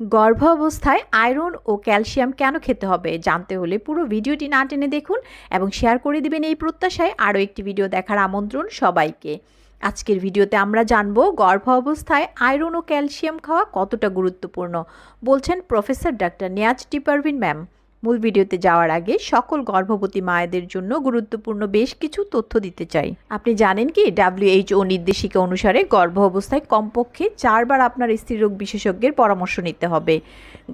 গর্ভ অবস্থায় আয়রন ও ক্যালসিয়াম কেন খেতে হবে জানতে হলে পুরো ভিডিওটি না টেনে দেখুন এবং শেয়ার করে দিবেন এই প্রত্যাশায় আরও একটি ভিডিও দেখার আমন্ত্রণ সবাইকে। আজকের ভিডিওতে আমরা জানব গর্ভ অবস্থায় আয়রন ও ক্যালসিয়াম খাওয়া কতটা গুরুত্বপূর্ণ। বলছেন প্রফেসর ডাক্তার নিয়াজ টিপারভিন, ম্যাম। মূল ভিডিওতে যাওয়ার আগে সকল গর্ভবতী মায়েদের জন্য গুরুত্বপূর্ণ বেশ কিছু তথ্য দিতে চাই। আপনি জানেন কি ডাব্লিউএইচও নির্দেশিকা অনুসারে গর্ভ অবস্থায় কমপক্ষে চারবার আপনার স্ত্রীরোগ বিশেষজ্ঞের পরামর্শ নিতে হবে।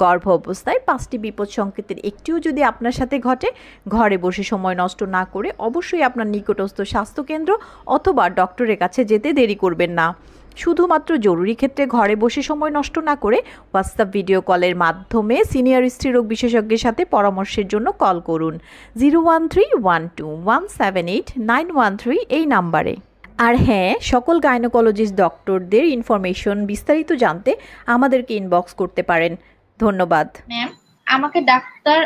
গর্ভ অবস্থায় পাঁচটি বিপদ সংকেতের একটিও যদি আপনার সাথে ঘটে, ঘরে বসে সময় নষ্ট না করে অবশ্যই আপনার নিকটস্থ স্বাস্থ্যকেন্দ্র অথবা ডক্টরের কাছে যেতে দেরি করবেন না। শুধুমাত্র জরুরি ক্ষেত্রে ঘরে বসে সময় নষ্ট না করে হোয়াটসঅ্যাপ ভিডিও কলের মাধ্যমে সিনিয়র স্ত্রীরোগ বিশেষজ্ঞের সাথে পরামর্শের জন্য কল করুন। Zero one three one two one seven eight nine one three এই নাম্বারে। আর হ্যাঁ সকল গাইনোকোলজিস্ট ডক্টরদের ইনফরমেশন বিস্তারিত জানতে আমাদেরকে ইনবক্স করতে পারেন। ধন্যবাদ। ম্যাম আমাকে ডাক্তার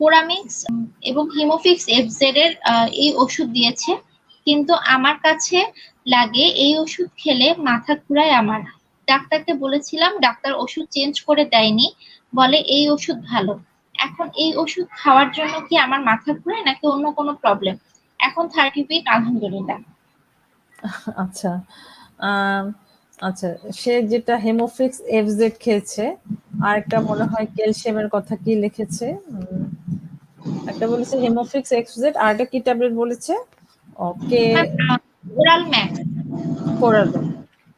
পোরামিক্স এবং হিমোফিক্স এফজেড এর এই ওষুধ দিয়েছে। কিন্তু আমার কাছে লাগে এই ওষুধ খেলে মাথা ঘুরায় আমার। ডাক্তারকে বলেছিলাম ডাক্তার ওষুধ চেঞ্জ করে দেয়নি। বলে এই ওষুধ ভালো। এখন এই ওষুধ খাওয়ার জন্য কি আমার মাথা ঘুরায় নাকি অন্য কোনো প্রবলেম এখন থার্টি উইক আলহামদুলিল্লাহ। আচ্ছা আচ্ছা সে যেটা হেমোফিক্স এফজেড খেয়েছে আর একটা মনে হয় ক্যালসিয়ামের কথা কি লিখেছে? একটা বলেছে হেমোফিক্স এক্সজেড আর একটা কি ট্যাবলেট বলেছে? ওকে। ওরাল ম্যাক্স কোরাডো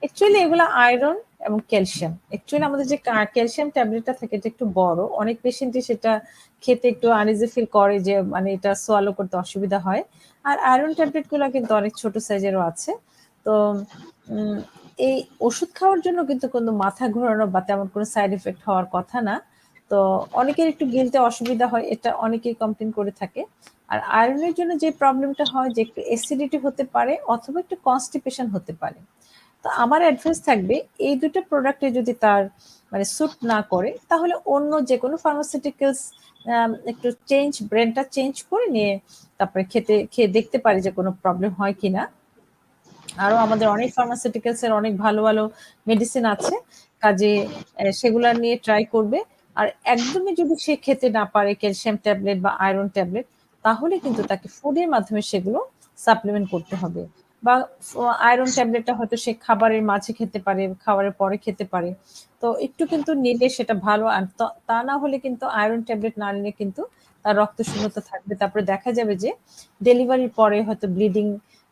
অ্যাকচুয়ালি এগুলো আয়রন এবং ক্যালসিয়াম অ্যাকচুয়ালি আমাদের যে ক্যালসিয়াম ট্যাবলেটটা থাকে, এটা একটু বড়। অনেক পেশেন্টই সেটা খেতে একটু আনইজি ফিল করে যে মানে এটা সোয়ালো করতে অসুবিধা হয়। আর আয়রন ট্যাবলেটগুলো কিন্তু অনেক ছোট সাইজেরও আছে। তো এই ওষুধ খাওয়ার জন্য কিন্তু কোনো মাথা ঘোরানো বা তেমন কোনো সাইড এফেক্ট হওয়ার কথা না। তো, অনেকের একটু গিলতে অসুবিধা হয়, এটা অনেকেই কমপ্লেন করে থাকে। আর আয়রনের জন্য যে প্রবলেমটা হয় যে একটু অ্যাসিডিটি হতে পারে অথবা একটু কনস্টিপেশন হতে পারে। তো আমার অ্যাডভাইস থাকবে, এই দুটো প্রোডাক্টে যদি তার মানে স্যুট না করে, তাহলে অন্য যে কোনো ফার্মাসিউটিক্যালস একটু চেঞ্জ ব্র্যান্ডটা চেঞ্জ করে নিয়ে তারপরে খেতে, খেয়ে দেখতে পারি যে কোনো প্রবলেম হয় কিনা। আরও আমাদের অনেক ফার্মাসিউটিক্যালস এর অনেক ভালো ভালো মেডিসিন আছে, কাজে সেগুলা নিয়ে ট্রাই করবে। আর একদমই যদি সে খেতে না পারে ক্যালসিয়াম ট্যাবলেট বা আয়রন ট্যাবলেট তাহলে কিন্তু তাকে ফুডের মাধ্যমে সেগুলো সাপ্লিমেন্ট করতে হবে। বা আয়রন ট্যাবলেটটা হয়তো সে খাবারের মাঝে খেতে পারে, খাবারের পরে খেতে পারে। তো একটু কিন্তু নিলে সেটা ভালো, আর তা- না হলে কিন্তু আয়রন ট্যাবলেট না নিলে কিন্তু তার রক্ত শূন্যতা থাকবে। তারপরে দেখা যাবে যে ডেলিভারির পরে হয়তো ব্লিডিং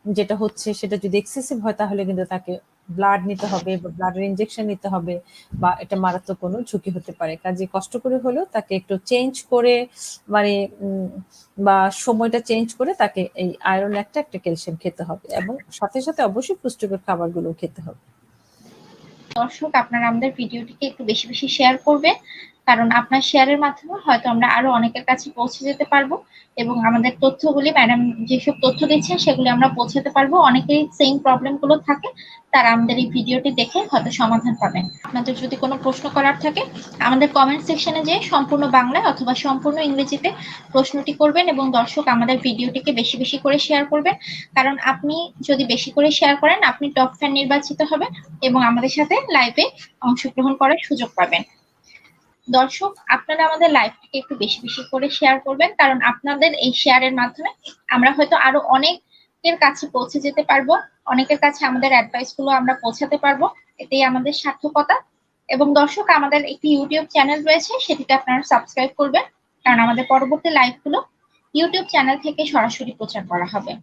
যেটা হচ্ছে সেটা যদি এক্সেসিভ হয়, তাহলে কিন্তু তাকে ব্লাড নিতে হবে বা ব্লাডের ইনজেকশন নিতে হবে বা এটা মারাত্মক কোনো ঝুঁকি হতে পারে। কাজে কষ্ট করে হলেও তাকে একটু চেঞ্জ করে মানে বা সময়টা চেঞ্জ করে তাকে এই আয়রন একটা একটা ক্যালসিয়াম খেতে হবে এবং সাথে সাথে অবশ্যই পুষ্টিকর খাবারগুলো খেতে হবে। দর্শক, আপনারা আমাদের ভিডিওটিকে একটু বেশি বেশি শেয়ার করবে কারণ আপনার শেয়ারের মাধ্যমে হয়তো আমরা আরও অনেকের কাছে পৌঁছে যেতে পারব এবং আমাদের তথ্যগুলি ম্যাডাম যেসব তথ্য দিচ্ছেন সেগুলি আমরা পৌঁছাতে পারব। অনেকেরই সেম প্রবলেমগুলো থাকে, তারা আমাদের এই ভিডিওটি দেখে হয়তো সমাধান পাবেন। আপনাদের যদি কোনো প্রশ্ন করার থাকে, আমাদের কমেন্ট সেকশনে যেয়ে সম্পূর্ণ বাংলায় অথবা সম্পূর্ণ ইংরেজিতে প্রশ্নটি করবেন এবং দর্শক আমাদের ভিডিওটিকে বেশি বেশি করে শেয়ার করবেন। কারণ আপনি যদি বেশি করে শেয়ার করেন, আপনি টপ ফ্যান নির্বাচিত হবেন এবং আমাদের সাথে লাইভে অংশগ্রহণ করার সুযোগ পাবেন। দর্শক, আপনারা আমাদের লাইভটিকে একটু বেশি বেশি করে শেয়ার করবেন, কারণ আপনাদের এই শেয়ারের মাধ্যমে আমরা হয়তো আরও অনেকের কাছে পৌঁছে যেতে পারব, অনেকের কাছে আমাদের অ্যাডভাইসগুলো আমরা পৌঁছাতে পারব এতেই আমাদের সার্থকতা। এবং দর্শক, আমাদের একটি ইউটিউব চ্যানেল রয়েছে সেটিকে আপনারা সাবস্ক্রাইব করবেন, কারণ আমাদের পরবর্তী লাইভগুলো ইউটিউব চ্যানেল থেকে সরাসরি প্রচার করা হবে।